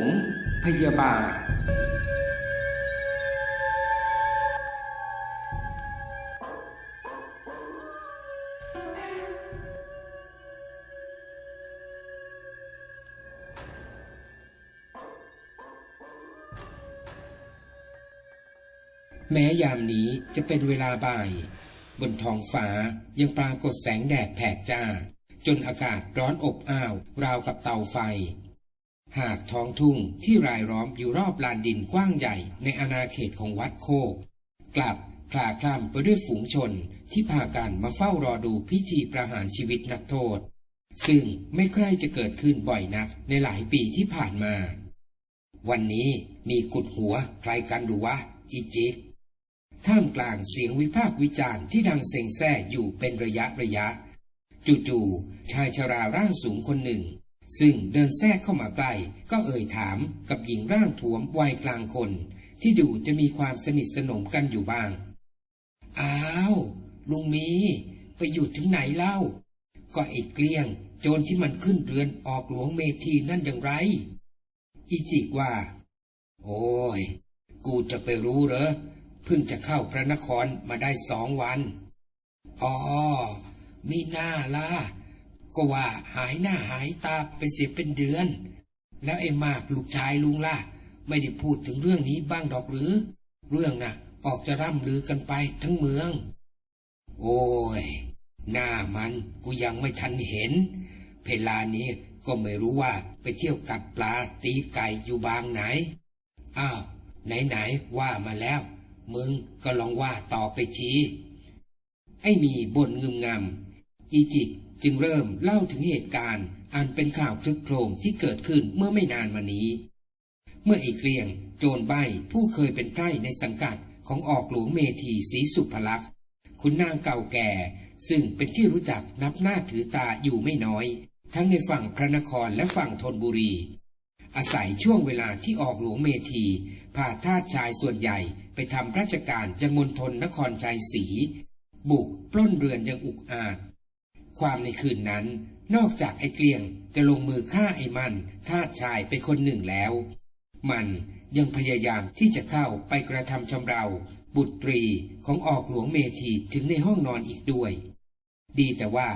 ง พยาบาท แม้ยามนี้จะเป็นเวลาบ่าย บนท้องฟ้ายังปรากฏแสงแดดแผดจ้า จนอากาศร้อนอบอ้าว ราวกับเตาไฟ หากท้องทุ่งที่รายล้อมอยู่รอบลานดินกว้างใหญ่ในอาณาเขตของวัดโคก กลับคลาคล่ำไปด้วยฝูงชนที่พากันมาเฝ้ารอดูพิธีประหารชีวิตนักโทษ ซึ่งไม่ใกล้จะเกิดขึ้นบ่อยนักในหลายปีที่ผ่านมา วันนี้มีกุดหัวใครกันดูวะ อีจิกท่ามกลางเสียงวิพากษ์วิจารณ์ที่ดังเซ็งแซ่อยู่เป็นระยะระยะ จู่ๆชายชราร่างสูงคนหนึ่ง ซึ่งเดินแทรกเข้ามาใกล้ก็เอ่ยถามกับหญิงร่างท้วมวัยกลางคน ที่ดูจะมีความสนิทสนมกันอยู่บ้าง อ้าวลุงมีไปอยู่ถึงไหนเล่า ก็ไอ้เกลี้ยง โจรที่มันขึ้นเรือนออกหลวงเมทีนั่นอย่างไรอีจิกว่า โอ้ย กูจะไปรู้เหรอเพิ่งจะเข้าพระนครมาได้สองวัน อ๋อมีหน้าล่ะ ก็ว่าหายหน้าหายตาไปเสียเป็นเดือน แล้วไอ้มากลูกชายลุงล่ะ ไม่ได้พูดถึงเรื่องนี้บ้างดอกหรือ เรื่องน่ะออกจะร่ำลือกันไปทั้งเมือง โอ้ย หน้ามันกูยังไม่ทันเห็น เพลานี้ก็ไม่รู้ว่าไปเที่ยวกัดปลาตีไก่อยู่บางไหน อ้าว ไหนๆว่ามาแล้ว มึงก็ลองว่าต่อไปทีไอ้มีบ่นงึมงำอีจิก จึงเริ่มเล่าถึงเหตุการณ์อันเป็นข่าวคลึกโครมที่เกิดขึ้นเมื่อไม่นานมานี้ เมื่อไอ้เกลียง โจรใบผู้เคยเป็นไพร่ในสังกัดของออกหลวงเมธีศรีสุภลักษณ์คุณนางเก่าแก่ ซึ่งเป็นที่รู้จักนับหน้าถือตาอยู่ไม่น้อย ทั้งในฝั่งพระนครและฝั่งธนบุรี อาศัยช่วงเวลาที่ออกหลวงเมธีพาทาสชายส่วนใหญ่ไปทำราชการยังมณฑลนครชัยศรีบุกปล้นเรือนยังอุกอาจ ความในคืนนั้น นอกจากไอ้เกลียงจะลงมือฆ่าไอ้มันทาสชายไปคนหนึ่งแล้ว มันยังพยายามที่จะเข้าไปกระทำชำเรา บุตรีของออกหลวงเมธีถึงในห้องนอนอีกด้วย ดีแต่ว่า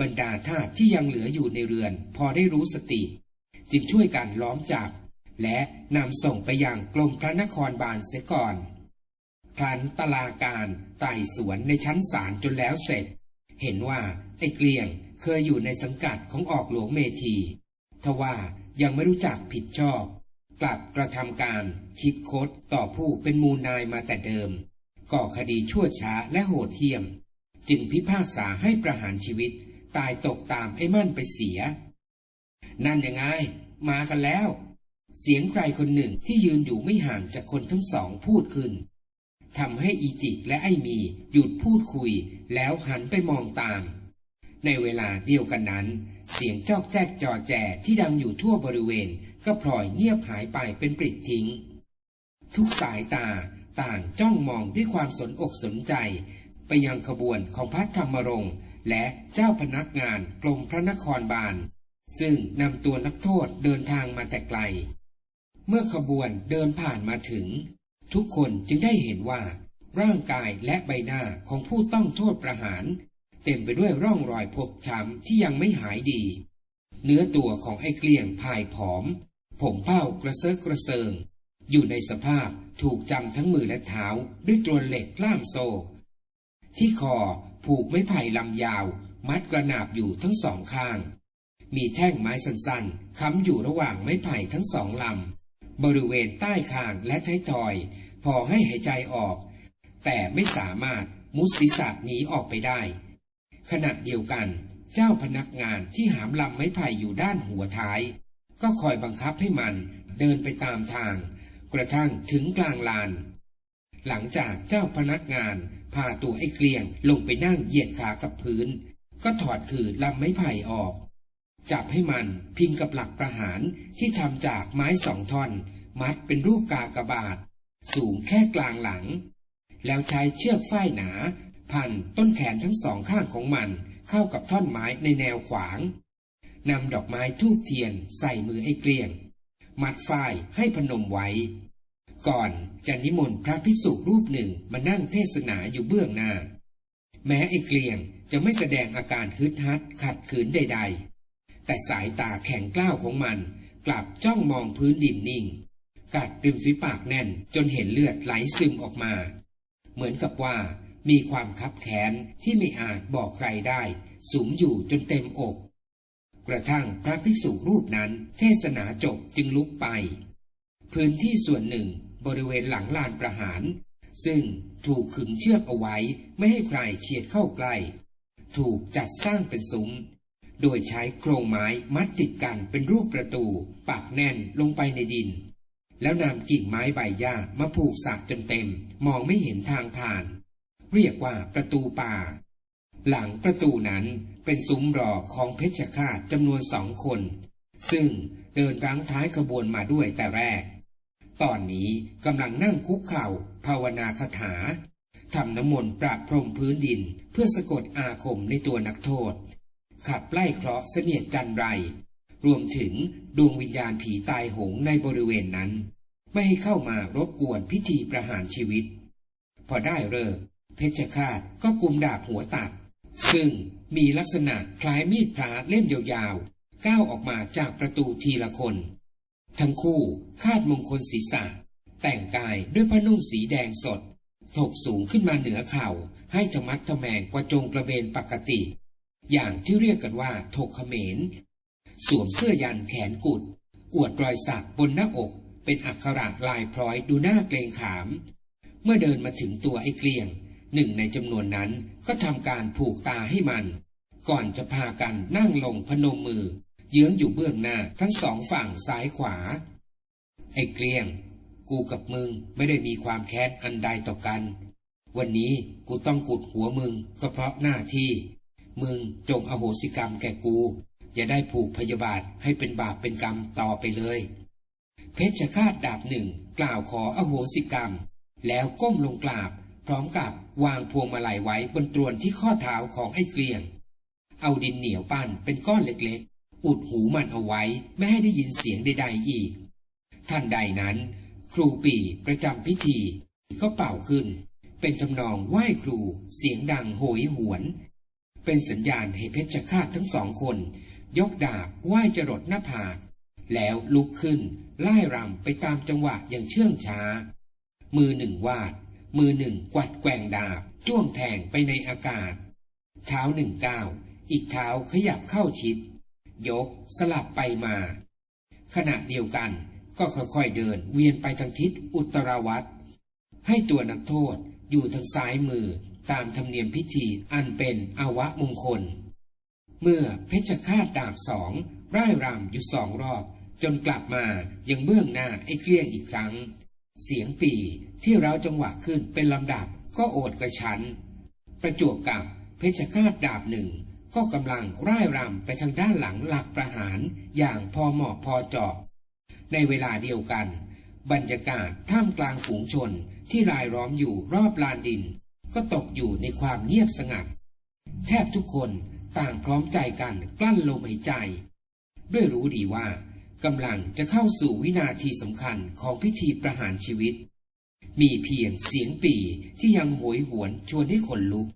บรรดาทาสที่ยังเหลืออยู่ในเรือน พอได้รู้สติ จึงช่วยกันล้อมจับ และนำส่งไปยังกรมพระนครบาลเสียก่อนครั้นตลาการไต่สวนในชั้นศาลจนแล้วเสร็จ เห็นว่าไอ้เกลียงเคยอยู่ในสังกัดของออกหลวงเมธีทว่ายังไม่รู้จักผิดชอบ กลับกระทำการคิดคดต่อผู้เป็นมูลนายมาแต่เดิม ก่อคดีชั่วช้าและโหดเหี้ยม จึงพิพากษาให้ประหารชีวิต ตายตกตามไอ้มั่นไปเสีย นั่นยังไง มากันแล้ว เสียงใครคนหนึ่งที่ยืนอยู่ไม่ห่างจากคนทั้งสองพูดขึ้น ทำให้อีจิและไอมีหยุดพูดคุยแล้วหันไปมองตาม ในเวลาเดียวกันนั้น เสียงจอกแจ๊กจอแจที่ดังอยู่ทั่วบริเวณ ก็พลอยเงียบหายไปเป็นปลิดทิ้ง ทุกสายตาต่างจ้องมองด้วยความสนอกสนใจ ไปยังขบวนของพระธรรมรงค์และเจ้าพนักงานกรมพระนครบาล ซึ่งนำตัวนักโทษเดินทางมาแต่ไกล เมื่อขบวนเดินผ่านมาถึง ทุกคนจึงได้เห็นว่า ร่างกายและใบหน้าของผู้ต้องโทษประหาร เต็มไปด้วยร่องรอยพกช้ำที่ยังไม่หายดี เนื้อตัวของไอ้เกลียงพายผอม ผมเผ้ากระเซาะกระเซิง อยู่ในสภาพถูกจำทั้งมือและเท้าด้วยตัวเหล็กล่ามโซ่ที่คอผูกไม้ไผ่ลำยาว มัดกระนาบอยู่ทั้งสองข้าง มีแท่งไม้สั้นๆค้ำอยู่ระหว่างไม้ไผ่ทั้งสองลำ บริเวณใต้คางและท้ายทอย พอให้หายใจออก แต่ไม่สามารถมุดศีรษะหนีออกไปได้ ขณะเดียวกัน เจ้าพนักงานที่หามลำไม้ไผ่อยู่ด้านหัวท้าย ก็คอยบังคับให้มันเดินไปตามทาง กระทั่งถึงกลางลาน หลังจากเจ้าพนักงานพาตัวไอ้เกลียงลงไปนั่งเหยียดขากับพื้น ก็ถอดคือลำไม้ไผ่ออก จับให้มันพิงกับหลักประหารที่ทำจากไม้สองท่อน มัดเป็นรูปกากบาท สูงแค่กลางหลัง แล้วใช้เชือกฝ้ายหนา พันต้นแขนทั้งสองข้างของมันเข้ากับท่อนไม้ในแนวขวางนำดอกไม้ทูบเทียนใส่มือไอ้เกลียง มัดฝ้ายให้พนมไว้ ก่อนจะนิมนต์พระภิกษุรูปหนึ่งมานั่งเทศนาอยู่เบื้องหน้า แม้ไอ้เกลียงจะไม่แสดงอาการฮึดฮัดขัดขืนใด ๆ แต่สายตาแข็งกล้าวของมัน กลับจ้องมองพื้นดินนิ่ง กัดริมฝีปากแน่นจนเห็นเลือดไหลซึมออกมา เหมือนกับว่ามีความคับแค้นที่ไม่อาจบอกใครได้สุมอยู่จนเต็มอก กระทั่งพระภิกษุรูปนั้นเทศนาจบจึงลุกไป พื้นที่ส่วนหนึ่งบริเวณหลังลานประหาร ซึ่งถูกขึงเชือกเอาไว้ไม่ให้ใครเฉียดเข้าใกล้ ถูกจัดสร้างเป็นซุ้ม โดยใช้โครงไม้มัดติดกันเป็นรูปประตู ปักแน่นลงไปในดิน แล้วนำกิ่งไม้ใบหญ้ามาผูกสากจนเต็ม มองไม่เห็นทางผ่าน เรียกว่าประตูป่า หลังประตูนั้นเป็นซุ้มรอของเพชฌฆาตจำนวนสองคน ซึ่งเดินรั้งท้ายขบวนมาด้วยแต่แรก ตอนนี้กำลังนั่งคุกเข่า ภาวนาคาถาทำน้ำมนต์ประพรมพื้นดินเพื่อสะกดอาคมในตัวนักโทษ ขับไล่เคราะห์เสนียดจันไร รวมถึงดวงวิญญาณผีตายโหงในบริเวณนั้น ไม่ให้เข้ามารบกวนพิธีประหารชีวิต พอได้เลิกษ์เพชฌฆาตก็กุมดาบหัวตัด ซึ่งมีลักษณะคล้ายมีดพระเล่มยาวๆ ก้าวออกมาจากประตูทีละคน ทั้งคู่คาดมงคลศีรษะ แต่งกายด้วยผ้านุ่งสีแดงสด ถกสูงขึ้นมาเหนือเข่าให้ธรรมัดทะแมงกว่าจงกระเบนปกติ อย่างที่เรียกกันว่าถกเขมร สวมเสื้อยันแขนกุด อวดรอยสักบนหน้าอกเป็นอักขระลายพร้อยดูหน้าเกรงขาม เมื่อเดินมาถึงตัวไอ้เกลียง หนึ่งในจำนวนนั้นก็ทำการผูกตาให้มัน ก่อนจะพากันนั่งลงพนมมือ เยื้องอยู่เบื้องหน้าทั้งสองฝั่งซ้ายขวา ไอ้เกลียง กูกับมึงไม่ได้มีความแค้นอันใดต่อกัน วันนี้กูต้องกุดหัวมึงก็เพราะหน้าที่ มึงจงอโหสิกรรมแก่กู อย่าได้ผูกพยาบาทให้เป็นบาปเป็นกรรมต่อไปเลย เพชฌฆาตดาบหนึ่งกล่าวขออโหสิกรรม แล้วก้มลงกราบ พร้อมกับวางพวงมาลัยไว้บนตรวนที่ข้อเท้าของไอ้เกลียง เอาดินเหนียวปั้นเป็นก้อนเล็กๆ อุดหูมันเอาไว้ไม่ให้ได้ยินเสียงใดๆอีก ท่านใดนั้น ครูปีประจำพิธีก็เป่าขึ้น เป็นทำนองไหว้ครูเสียงดังโหยหวน เป็นสัญญาณให้เพชฌฆาตทั้งสองคน ยกดาบไหว้จรดหน้าผาก แล้วลุกขึ้นไล่รำไปตามจังหวะอย่างเชื่องช้า มือหนึ่งวาด มือหนึ่งกวัดแกว่งดาบจ้วงแทงไปในอากาศ เท้าหนึ่งก้าวอีกเท้าขยับเข้าชิด ยกสลับไปมา ขณะเดียวกันก็ค่อยๆเดินเวียนไปทางทิศอุตรวัตให้ตัวนักโทษอยู่ทางซ้ายมือ ตามธรรมเนียมพิธีอันเป็นอวะมงคล เมื่อเพชฌฆาตดาบสองร่ายรำอยู่สองรอบ จนกลับมายังเบื้องหน้าไอ้เกลี้ยงอีกครั้ง เสียงปีที่เราจังหวะขึ้นเป็นลำดับก็โอดกระชัน ประจวบกับเพชฌฆาตดาบหนึ่งก็กำลังร่ายรำไปทางด้านหลังหลักประหารอย่างพอเหมาะพอเจาะ ในเวลาเดียวกัน บรรยากาศท่ามกลางฝูงชนที่รายล้อมอยู่รอบลานดิน ก็ตกอยู่ในความเงียบสงัด แทบทุกคนต่างพร้อมใจกันกลั้นลมหายใจ ด้วยรู้ดีว่ากำลังจะเข้าสู่วินาทีสำคัญของพิธีประหารชีวิต มีเพียงเสียงปี่ที่ยังโหยหวนชวนให้ขนลุก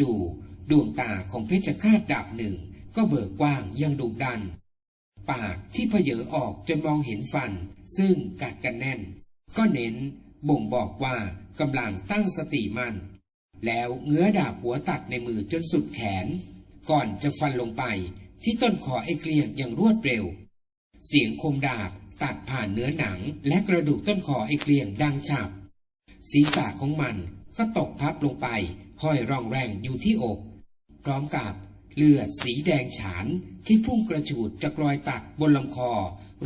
จู่ๆดวงตาของเพชฌฆาตดาบหนึ่งก็เบิกกว้างยังดุดัน ปากที่เพเยอออกจนมองเห็นฟันซึ่งกัดกันแน่น ก็เน้น บ่งบอกว่ากำลังตั้งสติมัน่นแล้วเงื้อดาบหัวตัดในมือจนสุดแขน ก่อนจะฟันลงไปที่ต้นคอไอ้เกลียงอย่างรวดเร็ว เสียงคมดาบตัดผ่านเนื้อหนังและกระดูกต้นคอไอ้เกลียงดังฉับ ศีรษะของมันก็ตกพับลงไปห้อยร่องแรงอยู่ที่อก พร้อมกับเลือดสีแดงฉานที่พุ่งกระฉูดจากรอยตัดบนลำคอ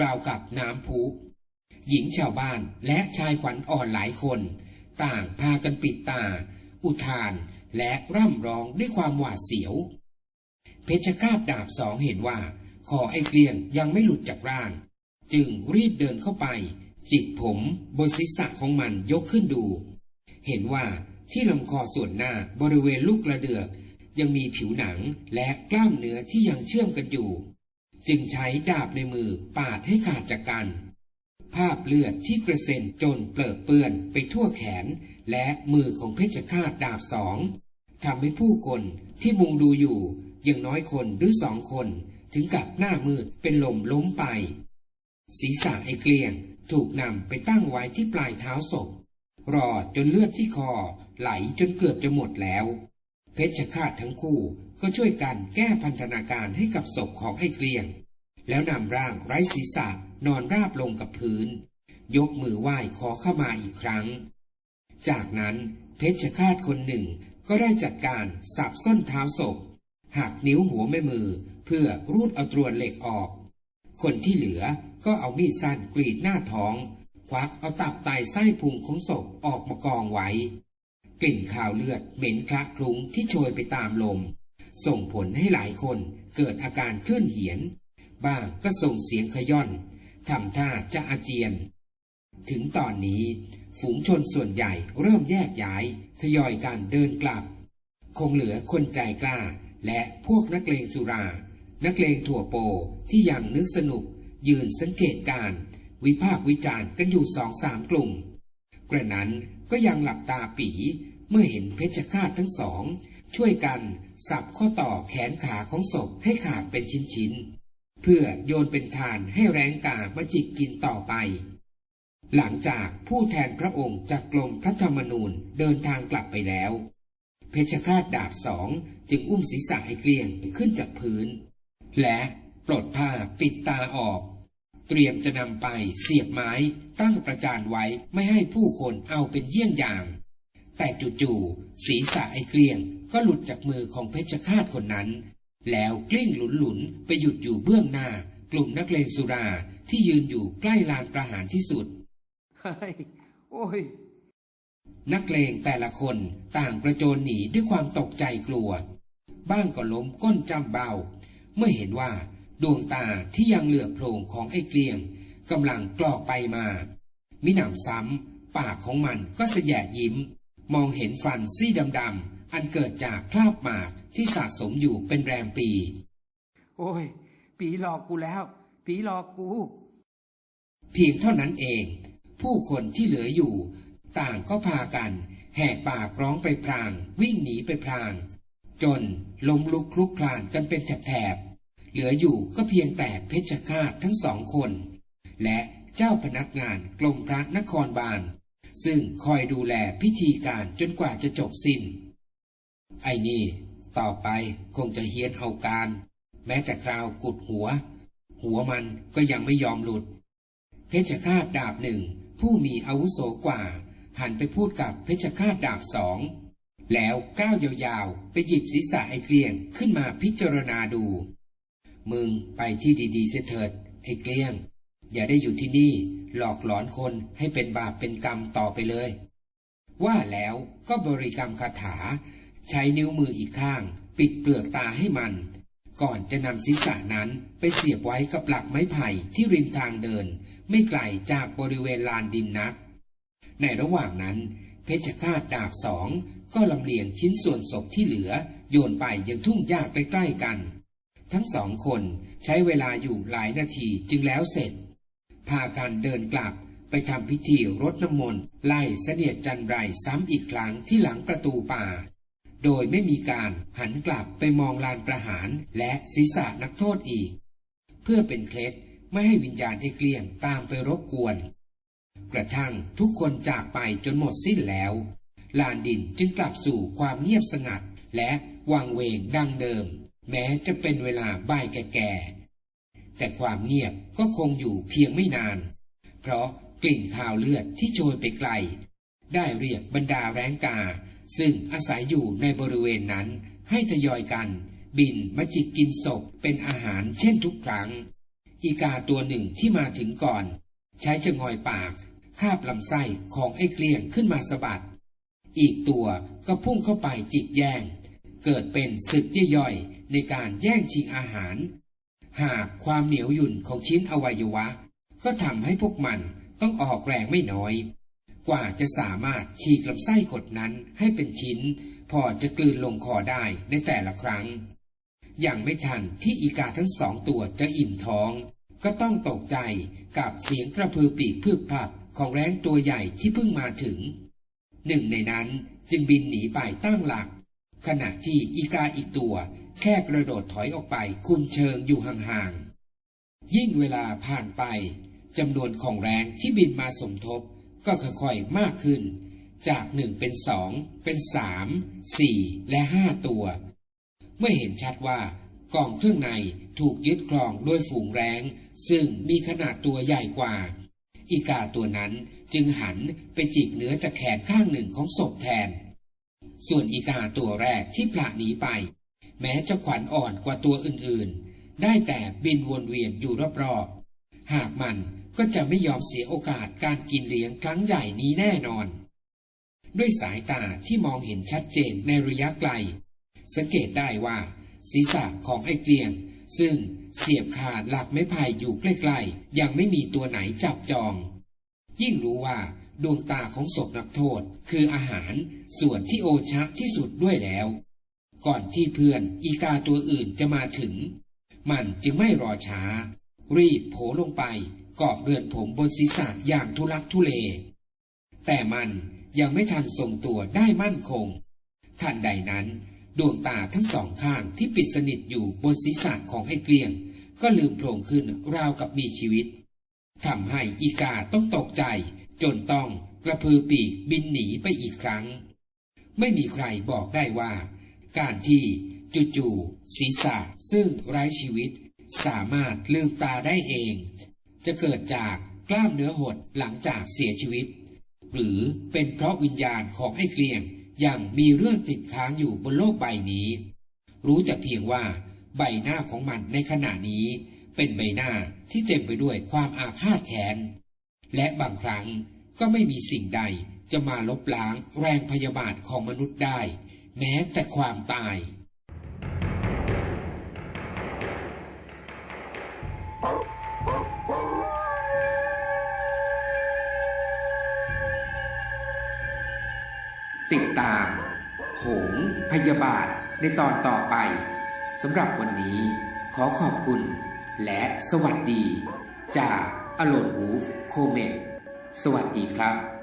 ราวกับน้ำพุ หญิงชาวบ้านและชายขวัญอ่อนหลายคน ต่างพากันปิดตา อุทานและร่ำร้องด้วยความหวาดเสียว เพชฌฆาตดาบสองเห็นว่าคอไอ้เกลียงยังไม่หลุดจากร่าง จึงรีบเดินเข้าไป จิกผมบนศีรษะของมันยกขึ้นดู เห็นว่าที่ลำคอส่วนหน้าบริเวณลูกกระเดือก ยังมีผิวหนังและกล้ามเนื้อที่ยังเชื่อมกันอยู่ จึงใช้ดาบในมือปาดให้ขาดจากกัน ภาพเลือดที่กระเซ็นจนเปลอเปื้อนไปทั่วแขน และมือของเพชฌฆาตดาบสองทำให้ผู้คนที่มุงดูอยู่อย่างน้อยคนหรือสองคน ถึงกับหน้ามืดเป็นลมล้มไป ศีรษะไอ้เกลียงถูกนำไปตั้งไว้ที่ปลายเท้าศพ รอจนเลือดที่คอไหลจนเกือบจะหมดแล้ว เพชฌฆาตทั้งคู่ก็ช่วยกันแก้พันธนาการให้กับศพของไอ้เกลียง แล้วนำร่างไร้ศีรษะนอนราบลงกับพื้น ยกมือไหว้ขอเข้ามาอีกครั้ง จากนั้นเพชฌฆาตคนหนึ่งก็ได้จัดการสับส้นเท้าศพ หักนิ้วหัวแม่มือเพื่อรูดเอาตรวนเหล็กออก คนที่เหลือก็เอามีดสั้นกรีดหน้าท้อง ควักเอาตับไตไส้พุงของศพออกมากองไว้ กลิ่นข่าวเลือดเหม็นคละคลุ้งที่โชยไปตามลม ส่งผลให้หลายคนเกิดอาการคลื่นเหียน บ้างก็ส่งเสียงขย่อนทำท่าจะอาเจียน ถึงตอนนี้ฝูงชนส่วนใหญ่เริ่มแยกย้าย ทยอยการเดินกลับ คงเหลือคนใจกล้า และพวกนักเลงสุรา นักเลงถั่วโปที่ยังนึกสนุก ยืนสังเกตการ วิพากวิจารณ์กันอยู่สองสามกลุ่ม กระนั้นก็ยังหลับตาปีเมื่อเห็นเพชฌฆาตทั้งสอง ช่วยกันสับข้อต่อแขนขาของศพให้ขาดเป็นชิ้นๆ เพื่อโยนเป็นทานให้แรงกามาจิกกินต่อไป หลังจากผู้แทนพระองค์จากกรมพระธรรมนูญเดินทางกลับไปแล้ว เพชฌฆาตดาบสองจึงอุ้มศีรษะให้เกลียงขึ้นจากพื้น และปลดผ้าปิดตาออก เตรียมจะนำไปเสียบไม้ตั้งประจานไว้ไม่ให้ผู้คนเอาเป็นเยี่ยงอย่าง แต่จู่ๆศีรษะไอ้เกลียงก็หลุดจากมือของเพชฌฆาตคนนั้น แล้วกลิ้งหลุนๆไปหยุดอยู่เบื้องหน้า กลุ่มนักเลงสุราที่ยืนอยู่ใกล้ลานประหารที่สุดเฮ้ยโอ้ย นักเลงแต่ละคนต่างกระโจนหนีด้วยความตกใจกลัว บ้างก็ล้มก้นจำเบา เมื่อเห็นว่าดวงตาที่ยังเหลือกโพรงของไอ้เกลียงกำลังกรอกไปมา มิหนำซ้ำปากของมันก็สะแยะยิ้ม มองเห็นฟันซี่ดำๆ อันเกิดจากคราบหมากที่สะสมอยู่เป็นแรมปี โอ้ย ผีหลอกกูแล้ว ผีหลอกกู เพียงเท่านั้นเอง ผู้คนที่เหลืออยู่ ต่างก็พากัน แหกปากร้องไปพราง วิ่งหนีไปพราง จนล้มลุกคลุกคลานกันเป็นแถบๆเหลืออยู่ก็เพียงแต่เพชฌฆาตทั้งสองคน และเจ้าพนักงานกรมพระนครบาลซึ่งคอยดูแลพิธีการจนกว่าจะจบสิ้น ไอ้นี่ ต่อไปคงจะเฮียนเอาการ แม้แต่คราวกุดหัว หัวมันก็ยังไม่ยอมหลุด เพชฌฆาตดาบหนึ่ง ผู้มีอาวุโสกว่า หันไปพูดกับเพชฌฆาตดาบสองแล้วก้าวยาวๆ ไปหยิบศีรษะไอ้เกลียงขึ้นมาพิจารณาดู มึงไปที่ดีๆเสียเถิดไอ้เกลียง อย่าได้อยู่ที่นี่หลอกหลอนคนให้เป็นบาปเป็นกรรมต่อไปเลย ว่าแล้วก็บริกรรมคาถา ใช้นิ้วมืออีกข้าง ปิดเปลือกตาให้มัน ก่อนจะนำศีรษะนั้นไปเสียบไว้กับหลักไม้ไผ่ที่ริมทางเดิน ไม่ไกลจากบริเวณลานดินนัก ในระหว่างนั้น เพชฌฆาตดาบสองก็ลำเลียงชิ้นส่วนศพที่เหลือ โยนไปยังทุ่งหญ้าใกล้ๆกัน ทั้งสองคนใช้เวลาอยู่หลายนาทีจึงแล้วเสร็จ พากันเดินกลับไปทำพิธีรดน้ำมนต์ไล่เสนียดจันไรซ้ำอีกครั้งที่หลังประตูป่า โดยไม่มีการหันกลับไปมองลานประหารและศีรษะนักโทษอีก เพื่อเป็นเคล็ดไม่ให้วิญญาณไอ้เกลี้ยงตามไปรบกวน กระทั่งทุกคนจากไปจนหมดสิ้นแล้ว ลานดินจึงกลับสู่ความเงียบสงัดและวังเวงดังเดิม แม้จะเป็นเวลาบ่ายแก่ๆแต่ความเงียบก็คงอยู่เพียงไม่นาน เพราะกลิ่นข่าวเลือดที่โชยไปไกล ได้เรียกบรรดาแรงกา ซึ่งอาศัยอยู่ในบริเวณนั้น ให้ทยอยกัน บินมาจิกกินศพเป็นอาหารเช่นทุกครั้ง อีกาตัวหนึ่งที่มาถึงก่อน ใช้จะงอยปาก คาบลำไส้ของไอ้เกลียงขึ้นมาสะบัด อีกตัวก็พุ่งเข้าไปจิกแย่ง เกิดเป็นศึกย่อยๆในการแย่งชิงอาหาร หากความเหนียวหยุ่นของชิ้นอวัยวะ ก็ทำให้พวกมันต้องออกแรงไม่น้อย กว่าจะสามารถฉีกลำไส้ขดนั้นให้เป็นชิ้น พอจะกลืนลงคอได้ในแต่ละครั้งยังไม่ทันที่อีกาทั้งสองตัวจะอิ่มท้อง ก็ต้องตกใจกับเสียงกระพือปีกพืบพับของแร้งตัวใหญ่ที่เพิ่งมาถึง หนึ่งในนั้นจึงบินหนีไปตั้งหลัก ขณะที่อีกาอีกตัวแค่กระโดดถอยออกไปคุมเชิงอยู่ห่างๆ ยิ่งเวลาผ่านไปจำนวนของแรงที่บินมาสมทบ ก็ค่อยๆมากขึ้น จากหนึ่งเป็นสองเป็นสามสี่และห้าตัว เมื่อเห็นชัดว่ากล่องเครื่องในถูกยึดครองด้วยฝูงแรงซึ่งมีขนาดตัวใหญ่กว่า อีกาตัวนั้นจึงหันไปจิกเนื้อจากแขนข้างหนึ่งของศพแทน ส่วนอีกาตัวแรกที่พละหนีไป แม้จะขวัญอ่อนกว่าตัวอื่นๆ ได้แต่บินวนเวียนอยู่รอบๆ หากมัน ก็จะไม่ยอมเสียโอกาสการกินเลี้ยงครั้งใหญ่นี้แน่นอน ด้วยสายตาที่มองเห็นชัดเจนในระยะไกล สังเกตได้ว่า ศีรษะของไอ้เกลียง ซึ่งเสียบขาดหลักไม้ไผ่อยู่ใกล้ๆยังไม่มีตัวไหนจับจอง ยิ่งรู้ว่าดวงตาของศพนักโทษคืออาหารส่วนที่โอชะที่สุดด้วยแล้ว ก่อนที่เพื่อนอีกาตัวอื่นจะมาถึง มันจึงไม่รอช้า รีบโผลงไป เกาะเรือนผมบนศีรษะอย่างทุลักทุเล แต่มันยังไม่ทันทรงตัวได้มั่นคง ทันใดนั้นดวงตาทั้งสองข้างที่ปิดสนิทอยู่บนศีรษะของไอ้เกลียง ก็ลืมโผล่ขึ้นราวกับมีชีวิตทำให้อีกาต้องตกใจ จนต้องกระพือปีกบินหนีไปอีกครั้ง ไม่มีใครบอกได้ว่า การที่จู่ๆศีรษะซึ่งไร้ชีวิต สามารถลืมตาได้เอง จะเกิดจากกล้ามเนื้อหดหลังจากเสียชีวิต หรือเป็นเพราะวิญญาณของไอ้เกลียงยังมีเรื่องติดค้างอยู่บนโลกใบนี้ รู้แต่เพียงว่า ใบหน้าของมันในขณะนี้ เป็นใบหน้าที่เต็มไปด้วยความอาฆาตแค้นและบางครั้งก็ไม่มีสิ่งใดจะมาลบล้างแรงพยาบาทของมนุษย์ได้ แม้แต่ความตาย ตาม โหง พยาบาท ในตอนต่อไปสำหรับวันนี้ขอขอบคุณ และสวัสดี จากอโลนวูฟโคเมตสวัสดีครับ